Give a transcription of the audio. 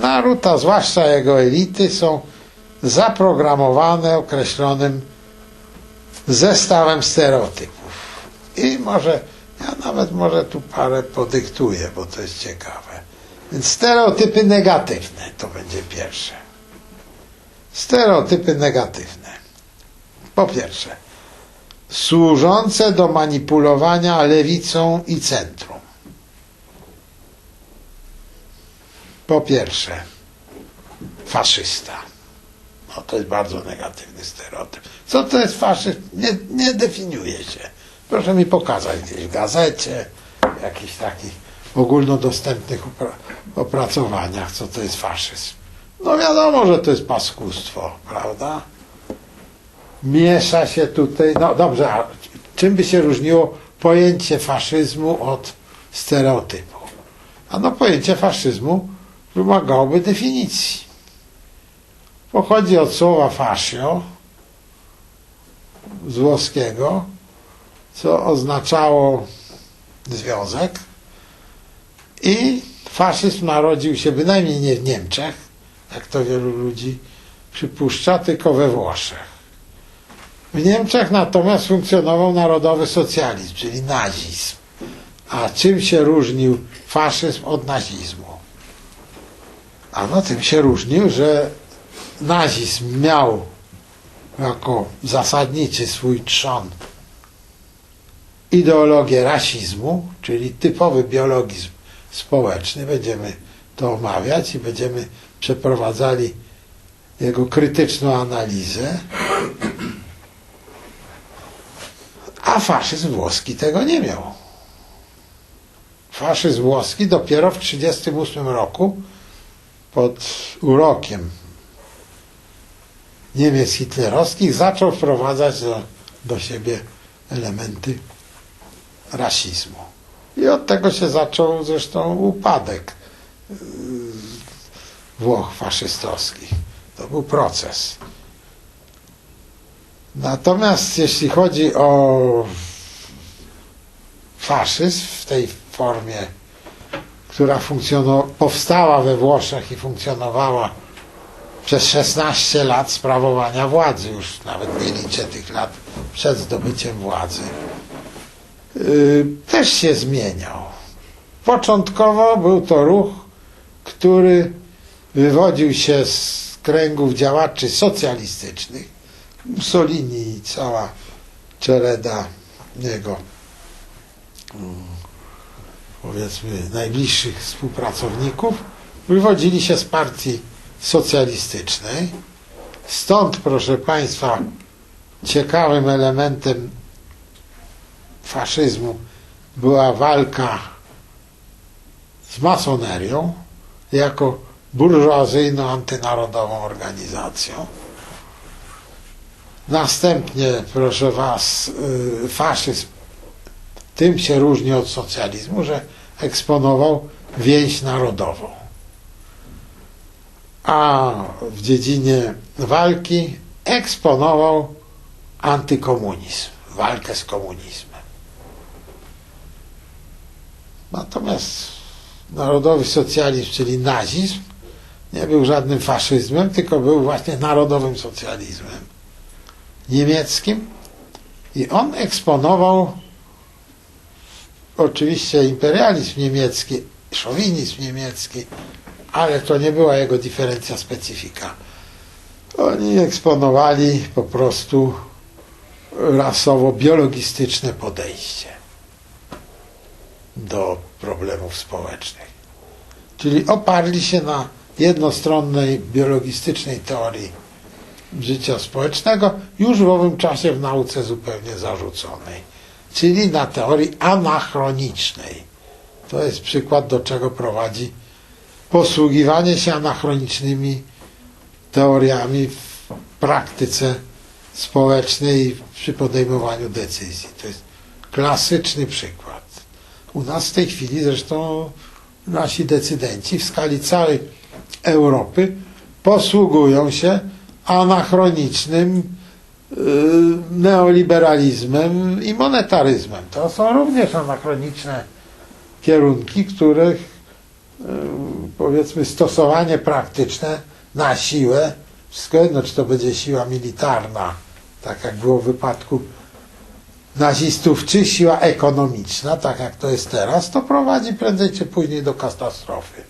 naród, a zwłaszcza jego elity są zaprogramowane określonym zestawem stereotypów. I może, ja nawet może tu parę podyktuję, bo to jest ciekawe. Więc stereotypy negatywne to będzie pierwsze. Stereotypy negatywne. Po pierwsze, służące do manipulowania lewicą i centrum. Po pierwsze, faszysta. No to jest bardzo negatywny stereotyp. Co to jest faszyzm? Nie, nie definiuje się. Proszę mi pokazać gdzieś w gazecie, w jakichś takich ogólnodostępnych opracowaniach, co to jest faszyzm. No wiadomo, że to jest paskustwo, prawda? Miesza się tutaj, no dobrze, a czym by się różniło pojęcie faszyzmu od stereotypu? A no pojęcie faszyzmu wymagałoby definicji. Pochodzi od słowa fascio z włoskiego, co oznaczało związek i faszyzm narodził się bynajmniej nie w Niemczech, jak to wielu ludzi przypuszcza, tylko we Włoszech. W Niemczech natomiast funkcjonował narodowy socjalizm, czyli nazizm. A czym się różnił faszyzm od nazizmu? Ano tym się różnił, że nazizm miał jako zasadniczy swój trzon ideologię rasizmu, czyli typowy biologizm społeczny. Będziemy to omawiać i będziemy przeprowadzali jego krytyczną analizę. A faszyzm włoski tego nie miał. Faszyzm włoski dopiero w 1938 roku pod urokiem Niemiec hitlerowskich zaczął wprowadzać do, do siebie elementy rasizmu. I od tego się zaczął zresztą upadek yy, Włoch faszystowskich. To był proces. Natomiast jeśli chodzi o faszyzm w tej formie, która powstała we Włoszech i funkcjonowała przez 16 lat sprawowania władzy, już nawet nie liczę tych lat przed zdobyciem władzy, yy, też się zmieniał. Początkowo był to ruch, który wywodził się z kręgów działaczy socjalistycznych, Mussolini i cała czereda jego mm, powiedzmy najbliższych współpracowników wywodzili się z partii socjalistycznej. Stąd, proszę Państwa, ciekawym elementem faszyzmu była walka z masonerią jako burżuazyjno-antynarodową organizacją. Następnie, proszę Was, y, faszyzm tym się różni od socjalizmu, że eksponował więź narodową. A w dziedzinie walki eksponował antykomunizm, walkę z komunizmem. Natomiast narodowy socjalizm, czyli nazizm, nie był żadnym faszyzmem, tylko był właśnie narodowym socjalizmem niemieckim i on eksponował oczywiście imperializm niemiecki, szowinizm niemiecki, ale to nie była jego diferencja specyfika. Oni eksponowali po prostu rasowo-biologistyczne podejście do problemów społecznych. Czyli oparli się na jednostronnej biologistycznej teorii życia społecznego, już w owym czasie w nauce zupełnie zarzuconej, czyli na teorii anachronicznej. To jest przykład, do czego prowadzi posługiwanie się anachronicznymi teoriami w praktyce społecznej i przy podejmowaniu decyzji. To jest klasyczny przykład. U nas w tej chwili zresztą nasi decydenci w skali całej Europy posługują się anachronicznym neoliberalizmem i monetaryzmem. To są również anachroniczne kierunki, których y, powiedzmy stosowanie praktyczne na siłę, wszystko jedno czy to będzie siła militarna, tak jak było w wypadku nazistów, czy siła ekonomiczna, tak jak to jest teraz, to prowadzi prędzej czy później do katastrofy.